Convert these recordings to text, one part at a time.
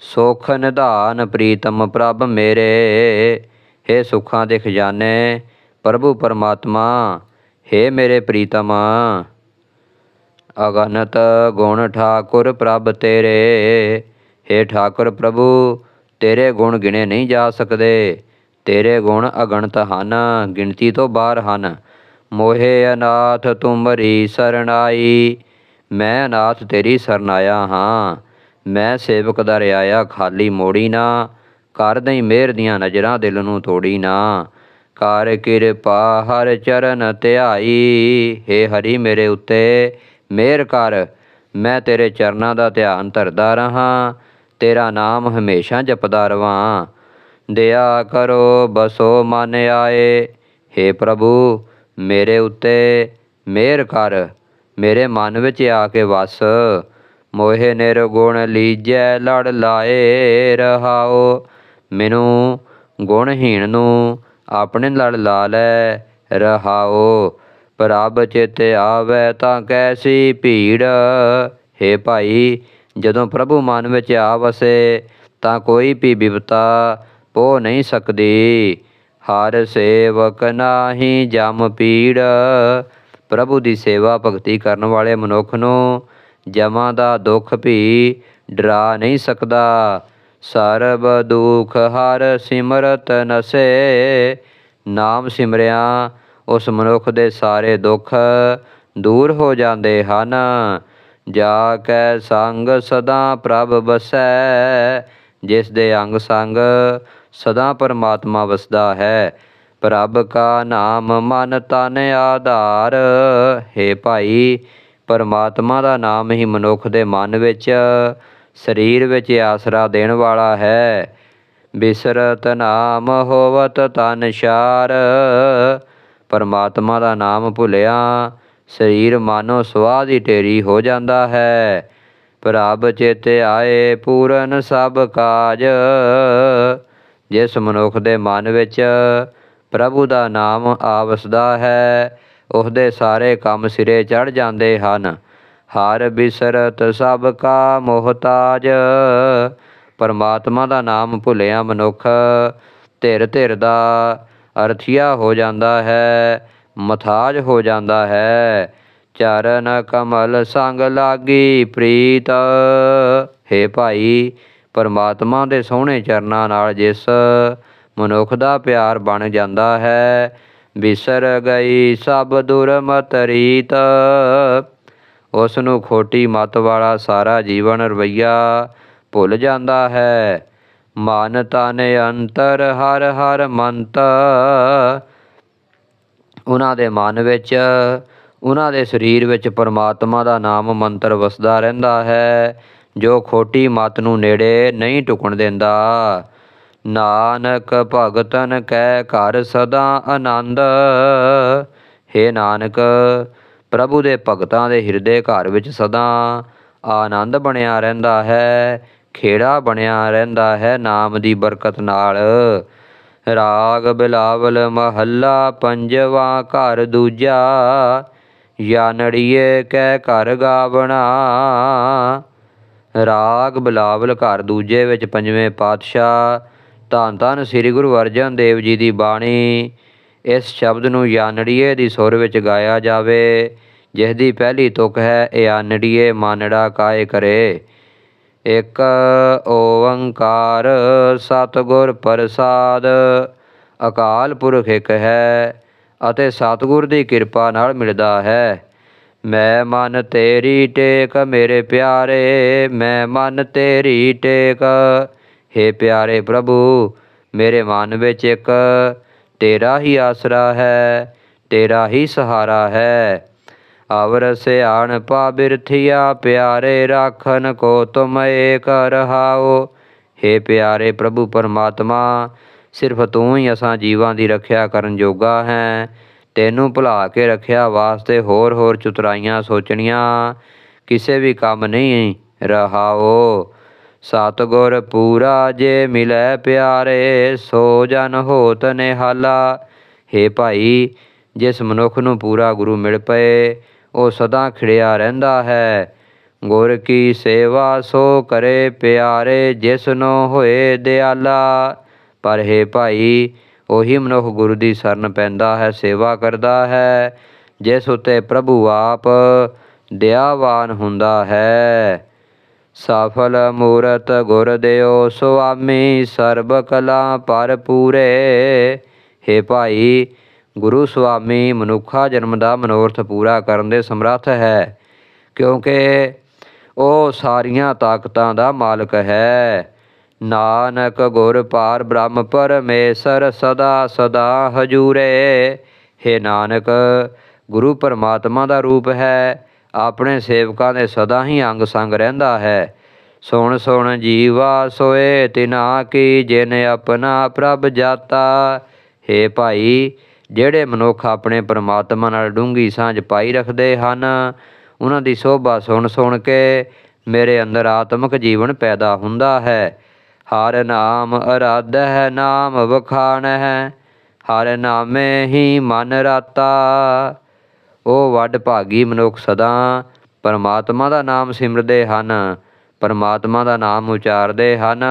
ਸੁਖ ਨਿਧਾਨ ਪ੍ਰੀਤਮ ਪ੍ਰਭ ਮੇਰੇ। ਹੇ ਸੁਖਾਂ ਦੇ ਖਜ਼ਾਨੇ, ਪ੍ਰਭੂ ਪਰਮਾਤਮਾ, ਹੇ ਮੇਰੇ ਪ੍ਰੀਤਮ। ਅਗਨਤ ਗੁਣ ਠਾਕੁਰ ਪ੍ਰਭ ਤੇਰੇ। ਹੇ ਠਾਕੁਰ ਪ੍ਰਭੂ, ਤੇਰੇ ਗੁਣ ਗਿਣੇ ਨਹੀਂ ਜਾ ਸਕਦੇ। ਤੇਰੇ ਗੁਣ ਅਗਣਤ ਹਨ, ਗਿਣਤੀ ਤੋਂ ਬਾਹਰ ਹਨ। ਮੋਹੇ ਅਨਾਥ ਤੁਮਰੀ ਸਰਣਾਈ, ਮੈਂ ਅਨਾਥ ਤੇਰੀ ਸਰਨਾਇਆ ਹਾਂ। ਮੈਂ ਸੇਵਕ ਦਾ ਰਿਆਇਆ ਖਾਲੀ ਮੋੜੀ ਨਾ ਕਰ ਦਈ ਮਿਹਰ ਦੀਆਂ ਨਜ਼ਰਾਂ ਦਿਲ ਨੂੰ ਤੋੜੀ ਨਾ। ਕਰ ਕਿਰਪਾ ਹਰ ਚਰਨ ਧਿਆਈ, ਹੇ ਹਰੀ ਮੇਰੇ ਉੱਤੇ ਮਿਹਰ ਕਰ। ਮੈਂ ਤੇਰੇ ਚਰਨਾਂ ਦਾ ਧਿਆਨ ਧਰਦਾ ਰਹਾ, ਤੇਰਾ ਨਾਮ ਹਮੇਸ਼ਾ ਜਪਦਾ ਰਵਾਂ। ਦਇਆ ਕਰੋ ਬਸੋ ਮਨ ਆਏ, ਹੇ ਪ੍ਰਭੂ ਮੇਰੇ ਉੱਤੇ ਮਿਹਰ ਕਰ। ਮੇਰੇ ਮਨ ਵਿੱਚ ਆ ਕੇ ਵਸ। ਮੋਹਿ ਨਿਰਗੁਣ ਲੀਜੈ ਲੜ ਲਾਏ ਰਹਾਓ ਮੈਨੂੰ ਗੁਣਹੀਣ ਨੂੰ ਆਪਣੇ ਲੜ ਲਾ ਲੈ ਰਹਾਓ ਪ੍ਰਭ ਚਿਤ ਆਵੈ ਤਾਂ ਕੈਸੀ ਭੀੜ? ਹੇ ਭਾਈ, ਜਦੋਂ ਪ੍ਰਭੂ ਮਨ ਵਿੱਚ ਆ ਵਸੇ ਤਾਂ ਕੋਈ ਵੀ ਬਿਪਤਾ ਪੋ ਨਹੀਂ ਸਕਦੀ। ਹਰ ਸੇਵਕ ਨਾਹੀ ਜਮ ਪੀੜ। ਪ੍ਰਭੂ ਦੀ ਸੇਵਾ ਭਗਤੀ ਕਰਨ ਵਾਲੇ ਮਨੁੱਖ ਨੂੰ ਜਮਾਂ ਦਾ ਦੁੱਖ ਵੀ ਡਰਾ ਨਹੀਂ ਸਕਦਾ। ਸਰਬ ਦੁਖ ਹਰ ਸਿਮਰਤ ਨਸੇ। ਨਾਮ ਸਿਮਰਿਆ, ਉਸ ਮਨੁੱਖ ਦੇ ਸਾਰੇ ਦੁੱਖ ਦੂਰ ਹੋ ਜਾਂਦੇ ਹਨ। ਜਾ ਕੈ ਸੰਗ ਸਦਾ ਪ੍ਰਭ ਵਸੈ, ਜਿਸ ਦੇ ਅੰਗ ਸੰਗ ਸਦਾ ਪਰਮਾਤਮਾ ਵਸਦਾ ਹੈ। ਪ੍ਰਭ ਕਾ ਨਾਮ ਮਨ ਤਨ ਆਧਾਰ, ਹੈ ਭਾਈ ਪਰਮਾਤਮਾ ਦਾ ਨਾਮ ਹੀ ਮਨੁੱਖ ਦੇ ਮਨ ਵਿੱਚ, ਸਰੀਰ ਵਿੱਚ ਆਸਰਾ ਦੇਣ ਵਾਲਾ ਹੈ। ਬਿਸਰਤ ਨਾਮ ਹੋਵਤ ਤਨ ਸ਼ਾਰ। ਪਰਮਾਤਮਾ ਦਾ ਨਾਮ ਭੁੱਲਿਆ, ਸਰੀਰ ਮਾਨੋ ਸਵਾਹ ਦੀ ਢੇਰੀ ਹੋ ਜਾਂਦਾ ਹੈ। ਪ੍ਰਭ ਚਿਤ ਆਏ, ਪੂਰਨ ਸਭ ਕਾਜ। ਜਿਸ ਮਨੁੱਖ ਦੇ ਮਨ ਵਿੱਚ ਪ੍ਰਭੂ ਦਾ ਨਾਮ ਆਵਸਦਾ ਹੈ ਉਹਦੇ ਸਾਰੇ ਕੰਮ ਸਿਰੇ ਚੜ ਜਾਂਦੇ ਹਨ। ਹਰ ਬਿਸਰਤ ਸਭ ਕਾ ਮੋਹਤਾਜ। ਪਰਮਾਤਮਾ ਦਾ ਨਾਮ ਭੁੱਲਿਆ ਮਨੁੱਖ। ਧਿਰ ਧਿਰ ਦਾ ਅਰਥੀਆ ਹੋ ਜਾਂਦਾ ਹੈ, ਮਥਾਜ ਹੋ ਜਾਂਦਾ ਹੈ। ਚਰਨ ਕਮਲ ਸੰਗ ਲਾਗੀ ਪ੍ਰੀਤ। ਹੈ ਭਾਈ, ਪਰਮਾਤਮਾ ਦੇ ਸੋਹਣੇ ਚਰਨਾਂ ਨਾਲ ਜਿਸ ਮਨੁੱਖ ਦਾ ਪਿਆਰ ਬਣ ਜਾਂਦਾ ਹੈ ਬਿਸਰ ਗਈ ਸਭ ਦੁਰਮਤ ਰੀਤ। ਉਸ ਨੂੰ ਖੋਟੀ ਮਤ ਵਾਲਾ ਸਾਰਾ ਜੀਵਨ ਰਵਈਆ ਭੁੱਲ ਜਾਂਦਾ ਹੈ। ਮਨ ਤਨ ਅੰਤਰ, ਹਰ ਹਰ ਮੰਤ। ਉਹਨਾਂ ਦੇ ਮਨ ਵਿੱਚ, ਉਹਨਾਂ ਦੇ ਸਰੀਰ ਵਿੱਚ ਪਰਮਾਤਮਾ ਦਾ ਨਾਮ ਮੰਤਰ ਵਸਦਾ ਰਹਿੰਦਾ ਹੈ, ਜੋ ਖੋਟੀ ਮਤ ਨੂੰ ਨੇੜੇ ਨਹੀਂ ਟੁਕਣ ਦਿੰਦਾ। ਨਾਨਕ ਭਗਤਨ ਕੈ ਘਰ ਸਦਾ ਆਨੰਦ। ਹੇ ਨਾਨਕ, ਪ੍ਰਭੂ ਦੇ ਭਗਤਾਂ ਦੇ ਹਿਰਦੇ ਘਰ ਵਿੱਚ ਸਦਾ ਆਨੰਦ ਬਣਿਆ ਰਹਿੰਦਾ ਹੈ, ਖੇੜਾ ਬਣਿਆ ਰਹਿੰਦਾ ਹੈ ਨਾਮ ਦੀ ਬਰਕਤ ਨਾਲ। ਰਾਗ ਬਿਲਾਵਲ ਮਹੱਲਾ ਪੰਜਵਾ ਘਰ ਦੂਜਾ, ਯਾਨੜੀਏ ਕਹਿ ਘਰ ਗਾਵਣਾ। ਰਾਗ ਬਿਲਾਵਲ ਘਰ ਦੂਜੇ ਵਿੱਚ ਪੰਜਵੇਂ ਪਾਤਸ਼ਾਹ ਧੰਨ ਧੰਨ ਸ੍ਰੀ ਗੁਰੂ ਅਰਜਨ ਦੇਵ ਜੀ ਦੀ ਬਾਣੀ। ਇਸ ਸ਼ਬਦ ਨੂੰ ਯਾਨੜੀਏ ਦੀ ਸੁਰ ਵਿੱਚ ਗਾਇਆ ਜਾਵੇ, ਜਿਸ ਦੀ ਪਹਿਲੀ ਤੁਕ ਹੈ ਯਾਨੜੀਏ ਮਾਨੜਾ ਕਾਏ ਕਰੇ। ਇੱਕ ਓੰਕਾਰ ਸਤਿਗੁਰ ਪ੍ਰਸਾਦ, ਅਕਾਲ ਪੁਰਖ ਇੱਕ ਹੈ ਅਤੇ ਸਤਿਗੁਰ ਦੀ ਕਿਰਪਾ ਨਾਲ ਮਿਲਦਾ ਹੈ। ਮੈਂ ਮਨ ਤੇਰੀ ਟੇਕ ਮੇਰੇ ਪਿਆਰੇ, ਮੈਂ ਮਨ ਤੇਰੀ ਟੇਕ ਹੇ ਪਿਆਰੇ ਪ੍ਰਭੂ, ਮੇਰੇ ਮਨ ਵਿੱਚ ਇੱਕ ਤੇਰਾ ਹੀ ਆਸਰਾ ਹੈ ਤੇਰਾ ਹੀ ਸਹਾਰਾ ਹੈ। ਅਵਰ ਸਿਆਣ ਪਾ ਪਿਆਰੇ ਰਾਖਨ ਕੋ ਤੁਮ ਏਕ ਰਹਾਓ। ਹੇ ਪਿਆਰੇ ਪ੍ਰਭੂ ਪਰਮਾਤਮਾ, ਸਿਰਫ ਤੂੰ ਹੀ ਅਸਾਂ ਜੀਵਾਂ ਦੀ ਰੱਖਿਆ ਕਰਨ ਜੋਗਾ ਹੈ। ਤੈਨੂੰ ਭੁਲਾ ਕੇ ਰੱਖਿਆ ਵਾਸਤੇ ਹੋਰ ਹੋਰ ਚੁਤਰਾਈਆਂ ਸੋਚਣੀਆਂ, ਕਿਸੇ ਵੀ ਕੰਮ ਨਹੀਂ ਰਹਾਓ। ਸਤਿਗੁਰ ਪੂਰਾ ਜੇ ਮਿਲੈ ਪਿਆਰੇ, ਸੋ ਜਨ ਹੋਤ ਨਿਹਾਲਾ। ਹੇ ਭਾਈ, ਜਿਸ ਮਨੁੱਖ ਨੂੰ ਪੂਰਾ ਗੁਰੂ ਮਿਲ ਪਏ, ਉਹ ਸਦਾ ਖਿੜਿਆ ਰਹਿੰਦਾ ਹੈ। ਗੁਰ ਕੀ ਸੇਵਾ ਸੋ ਕਰੇ ਪਿਆਰੇ, ਜਿਸ ਨੂੰ ਹੋਏ ਦਿਆਲਾ। ਪਰ ਹੇ ਭਾਈ, ਉਹੀ ਮਨੁੱਖ ਗੁਰੂ ਦੀ ਸ਼ਰਨ ਪੈਂਦਾ ਹੈ, ਸੇਵਾ ਕਰਦਾ ਹੈ। ਜਿਸ ਉਤੇ ਪ੍ਰਭੂ ਆਪ ਦਇਆਵਾਨ ਹੁੰਦਾ ਹੈ। ਸਫਲ ਮੂਰਤ ਗੁਰ ਦਿਓ ਸੁਆਮੀ, ਸਰਬ ਕਲਾ ਪਰ ਪੂਰੇ। ਹੇ ਭਾਈ, ਗੁਰੂ ਸੁਆਮੀ, ਮਨੁੱਖਾ ਜਨਮ ਦਾ ਮਨੋਰਥ ਪੂਰਾ ਕਰਨ ਦੇ ਸਮਰੱਥ ਹੈ, ਕਿਉਂਕਿ ਉਹ ਸਾਰੀਆਂ ਤਾਕਤਾਂ ਦਾ ਮਾਲਕ ਹੈ। ਨਾਨਕ ਗੁਰ ਪਾਰ ਬ੍ਰਹਮ ਪਰਮੇਸ਼ਰ ਸਦਾ ਸਦਾ ਹਜੂਰੇ। ਹੇ ਨਾਨਕ, ਗੁਰੂ ਪਰਮਾਤਮਾ ਦਾ ਰੂਪ ਹੈ ਆਪਣੇ ਸੇਵਕਾਂ ਦੇ ਸਦਾ ਹੀ ਅੰਗ ਸੰਗ ਰਹਿੰਦਾ ਹੈ। ਸੁਣ ਸੁਣ ਜੀਵਾ ਸੋਏ, ਤਿਨਾ ਕੀ ਜਿਨ ਆਪਣਾ ਪ੍ਰਭ ਜਾਤਾ। ਹੇ ਭਾਈ, ਜਿਹੜੇ ਮਨੁੱਖ ਆਪਣੇ ਪਰਮਾਤਮਾ ਨਾਲ ਡੂੰਗੀ ਸਾਂਝ ਪਾਈ ਰੱਖਦੇ ਹਨ, ਉਹਨਾਂ ਦੀ ਸੋਭਾ ਸੁਣ ਸੁਣ ਕੇ ਮੇਰੇ ਅੰਦਰ ਆਤਮਿਕ ਜੀਵਨ ਪੈਦਾ ਹੁੰਦਾ ਹੈ। ਹਰ ਨਾਮ ਅਰਾਧ ਹੈ ਨਾਮ ਵਖਾਣ ਹੈ ਹਰ ਨਾਮੇ ਹੀ ਮਨ ਰਾਤਾ। ਉਹ ਵੱਡ ਭਾਗੀ ਮਨੁੱਖ ਸਦਾ ਪਰਮਾਤਮਾ ਦਾ ਨਾਮ ਸਿਮਰਦੇ ਹਨ, ਪਰਮਾਤਮਾ ਦਾ ਨਾਮ ਉਚਾਰਦੇ ਹਨ,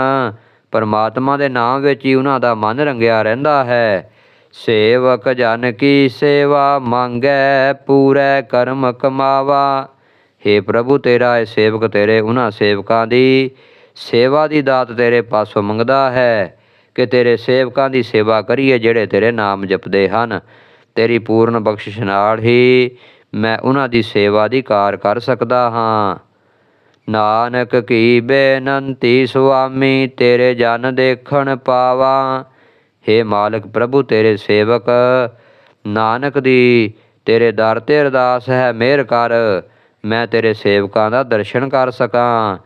ਪਰਮਾਤਮਾ ਦੇ ਨਾਮ ਵਿੱਚ ਹੀ ਉਹਨਾਂ ਦਾ ਮਨ ਰੰਗਿਆ ਰਹਿੰਦਾ ਹੈ। ਸੇਵਕ ਜਨ ਕੀ ਸੇਵਾ ਮੰਗੈ, ਪੂਰੇ ਕਰਮ ਕਮਾਵਾ। ਹੇ ਪ੍ਰਭੂ, ਤੇਰਾ ਇਹ ਸੇਵਕ ਤੇਰੇ ਉਹਨਾਂ ਸੇਵਕਾਂ ਦੀ ਸੇਵਾ ਦੀ ਦਾਤ ਤੇਰੇ ਪਾਸੋਂ ਮੰਗਦਾ ਹੈ ਕਿ ਤੇਰੇ ਸੇਵਕਾਂ ਦੀ ਸੇਵਾ ਕਰੀਏ ਜਿਹੜੇ ਤੇਰੇ ਨਾਮ ਜਪਦੇ ਹਨ। ਤੇਰੀ ਪੂਰਨ ਬਖਸ਼ਿਸ਼ ਨਾਲ ਹੀ ਮੈਂ ਉਹਨਾਂ ਦੀ ਸੇਵਾ ਦੀ ਕਾਰ ਕਰ ਸਕਦਾ ਹਾਂ। ਨਾਨਕ ਕੀ ਬੇਨੰਤੀ ਸੁਆਮੀ, ਤੇਰੇ ਜਨ ਦੇਖਣ ਪਾਵਾਂ। ਹੇ ਮਾਲਕ ਪ੍ਰਭੂ, ਤੇਰੇ ਸੇਵਕ, ਨਾਨਕ ਦੀ, ਤੇਰੇ ਦਰ ਤੇ ਅਰਦਾਸ ਹੈ, ਮਿਹਰ ਕਰ। ਮੈਂ ਤੇਰੇ ਸੇਵਕਾਂ ਦਾ ਦਰਸ਼ਨ ਕਰ ਸਕਾਂ।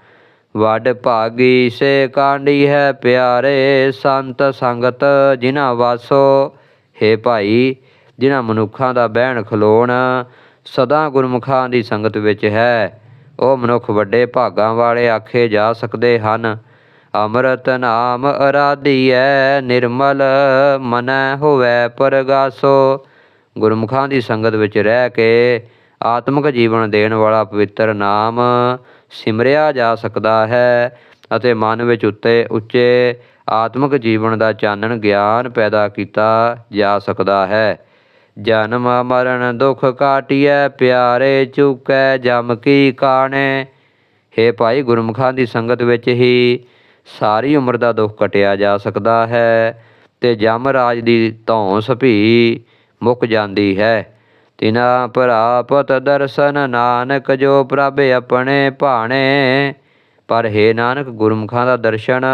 ਵੱਡ ਭਾਗੀ ਸੇ ਕਾਂਡੀ ਹੈ, ਪਿਆਰੇ ਸੰਤ ਸੰਗਤ, ਜਿਨ੍ਹਾਂ ਵਾਸੋ, ਹੇ ਭਾਈ ਜਿਨ੍ਹਾਂ ਮਨੁੱਖਾਂ ਦਾ ਬਹਿਣ ਖਲੋਣ ਸਦਾ ਗੁਰਮੁਖਾਂ ਦੀ ਸੰਗਤ ਵਿੱਚ ਹੈ। ਉਹ ਮਨੁੱਖ ਵੱਡੇ ਭਾਗਾਂ ਵਾਲੇ ਆਖੇ ਜਾ ਸਕਦੇ ਹਨ। ਅੰਮ੍ਰਿਤ ਨਾਮ ਅਰਾਧੀਐ, ਨਿਰਮਲ ਮਨੈ ਹੋਵੇ ਪਰਗਾਸੋ। ਗੁਰਮੁਖਾਂ ਦੀ ਸੰਗਤ ਵਿੱਚ ਰਹਿ ਕੇ ਆਤਮਿਕ ਜੀਵਨ ਦੇਣ ਵਾਲਾ ਪਵਿੱਤਰ ਨਾਮ ਸਿਮਰਿਆ ਜਾ ਸਕਦਾ ਹੈ ਅਤੇ ਮਨ ਵਿੱਚ ਉੱਤੇ ਉੱਚੇ ਆਤਮਿਕ ਜੀਵਨ ਦਾ ਚਾਨਣ ਗਿਆਨ ਪੈਦਾ ਕੀਤਾ ਜਾ ਸਕਦਾ ਹੈ। ਜਨਮ ਮਰਨ ਦੁਖ ਕਾਟਿਐ, ਪਿਆਰੇ ਚੁਕੈ ਜਮ ਕੀ ਕਾਣੇ। ਹੇ ਭਾਈ ਗੁਰਮੁਖਾਂ ਦੀ ਸੰਗਤ ਵਿੱਚ ਹੀ ਸਾਰੀ ਉਮਰ ਦਾ ਦੁੱਖ ਕਟਿਆ ਜਾ ਸਕਦਾ ਹੈ ਤੇ ਜਮ ਰਾਜ ਦੀ ਧੌਂਸ ਭੀ ਮੁੱਕ ਜਾਂਦੀ ਹੈ। ਤਿਨਾ ਪ੍ਰਾਪਤ ਦਰਸ਼ਨ ਨਾਨਕ ਜੋ ਪ੍ਰਭ ਆਪਣੇ ਭਾਣੇ। ਪਰ ਹੈ ਨਾਨਕ ਗੁਰਮੁਖਾਂ ਦਾ ਦਰਸ਼ਨ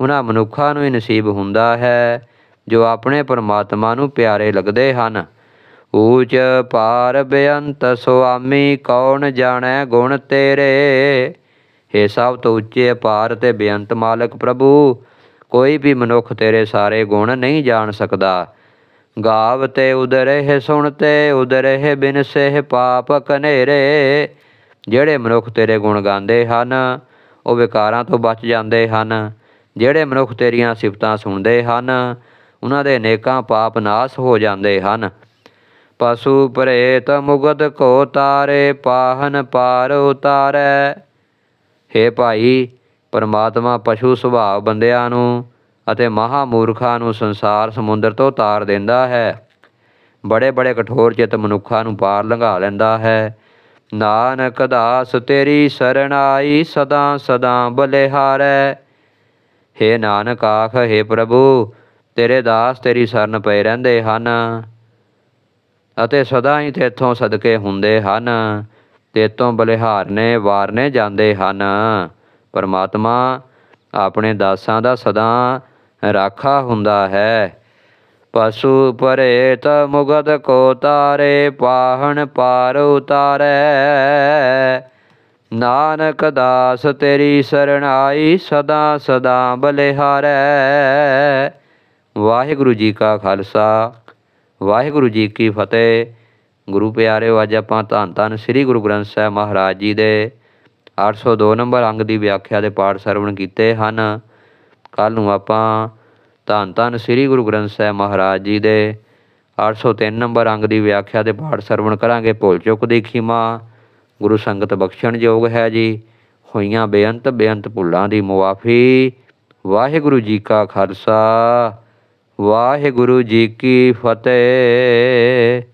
ਉਹਨਾਂ ਮਨੁੱਖਾਂ ਨੂੰ ਹੀ ਨਸੀਬ ਹੁੰਦਾ ਹੈ। ਜੋ ਆਪਣੇ ਪਰਮਾਤਮਾ ਨੂੰ ਪਿਆਰੇ ਲੱਗਦੇ ਹਨ। ਊਚ ਪਾਰ ਬੇਅੰਤ ਸੁਆਮੀ, ਕੌਣ ਜਾਣੈ ਗੁਣ ਤੇਰੇ? ਹੇ ਸਭ ਤੋਂ ਉੱਚੇ ਅਪਾਰ ਤੇ ਬੇਅੰਤ ਮਾਲਕ ਪ੍ਰਭੂ, ਕੋਈ ਵੀ ਮਨੁੱਖ ਤੇਰੇ ਸਾਰੇ ਗੁਣ ਨਹੀਂ ਜਾਣ ਸਕਦਾ। ਗਾਵ ਤੇ ਉਦਰਹਿ ਸੁਣਤੇ ਉਦਰਹਿ ਬਿਨ ਸਹਿ ਪਾਪ ਕਨੇਰੇ। ਜਿਹੜੇ ਮਨੁੱਖ ਤੇਰੇ ਗੁਣ ਗਾਉਂਦੇ ਹਨ, ਉਹ ਵਿਕਾਰਾਂ ਤੋਂ ਬਚ ਜਾਂਦੇ ਹਨ। ਜਿਹੜੇ ਮਨੁੱਖ ਤੇਰੀਆਂ ਸਿਫਤਾਂ ਸੁਣਦੇ ਹਨ ਉਹਨਾਂ ਦੇ ਅਨੇਕਾਂ ਪਾਪ ਨਾਸ ਹੋ ਜਾਂਦੇ ਹਨ। ਪਸ਼ੂ ਪ੍ਰੇਤ ਮੁਗਦ ਕੋ ਤਾਰੇ ਪਾਹਨ ਪਾਰ ਉਤਾਰੈ। ਹੇ ਭਾਈ, ਪਰਮਾਤਮਾ ਪਸ਼ੂ ਸੁਭਾਅ ਬੰਦਿਆਂ ਨੂੰ ਅਤੇ ਮਹਾ ਮੂਰਖਾਂ ਨੂੰ ਸੰਸਾਰ ਸਮੁੰਦਰ ਤੋਂ ਤਾਰ ਦਿੰਦਾ ਹੈ। ਬੜੇ ਬੜੇ ਕਠੋਰ ਚਿਤ ਮਨੁੱਖਾਂ ਨੂੰ ਪਾਰ ਲੰਘਾ ਲੈਂਦਾ ਹੈ। ਨਾਨਕ ਦਾਸ, ਤੇਰੀ ਸਰਣਾਈ ਸਦਾ ਸਦਾ ਬਲਿਹਾਰੈ। ਹੇ ਨਾਨਕ ਆਖ, ਹੇ ਪ੍ਰਭੂ ਤੇਰੇ ਦਾਸ ਤੇਰੀ ਸ਼ਰਨ ਪਏ ਰਹਿੰਦੇ ਹਨ ਅਤੇ ਸਦਾ ਹੀ ਤੇਥੋਂ ਸਦਕੇ ਹੁੰਦੇ ਹਨ। ਤੇਤੋਂ ਬਲਿਹਾਰਨੇ, ਵਾਰਨੇ ਜਾਂਦੇ ਹਨ। ਪਰਮਾਤਮਾ ਆਪਣੇ ਦਾਸਾਂ ਦਾ ਸਦਾ ਰਾਖਾ ਹੁੰਦਾ ਹੈ। ਪਸ਼ੂ ਪਰੇਤ ਮੁਗਦ ਕੋ ਤਾਰੇ, ਪਾਹਣ ਪਾਰ ਉਤਾਰੈ। ਨਾਨਕ ਦਾਸ ਤੇਰੀ ਸਰਣਾਈ ਸਦਾ ਸਦਾ ਬਲਿਹਾਰੈ। ਵਾਹਿਗੁਰੂ ਜੀ ਕਾ ਖਾਲਸਾ, ਵਾਹਿਗੁਰੂ ਜੀ ਕੀ ਫਤਿਹ। ਗੁਰੂ ਪਿਆਰਿਓ, ਅੱਜ ਆਪਾਂ ਧੰਨ ਧੰਨ ਸ੍ਰੀ ਗੁਰੂ ਗ੍ਰੰਥ ਸਾਹਿਬ ਮਹਾਰਾਜ ਜੀ ਦੇ 802 ਨੰਬਰ ਅੰਗ ਦੀ ਵਿਆਖਿਆ ਦੇ ਪਾਠ ਸਰਵਣ ਕੀਤੇ ਹਨ। ਕੱਲ ਨੂੰ ਆਪਾਂ ਧੰਨ ਧੰਨ ਸ੍ਰੀ ਗੁਰੂ ਗ੍ਰੰਥ ਸਾਹਿਬ ਮਹਾਰਾਜ ਜੀ ਦੇ 803 ਨੰਬਰ ਅੰਗ ਦੀ ਵਿਆਖਿਆ ਦੇ ਪਾਠ ਸਰਵਣ ਕਰਾਂਗੇ। ਭੁੱਲ ਚੁੱਕ ਦੀ ਖਿਮਾ, ਗੁਰੂ ਸੰਗਤ ਬਖਸ਼ਣ ਯੋਗ ਹੈ ਜੀ। ਹੋਈਆਂ ਬੇਅੰਤ ਬੇਅੰਤ ਭੁੱਲਾਂ ਦੀ ਮੁਆਫੀ। ਵਾਹਿਗੁਰੂ ਜੀ ਕਾ ਖਾਲਸਾ। ਵਾਹਿਗੁਰੂ ਜੀ ਕੀ ਫਤਿਹ।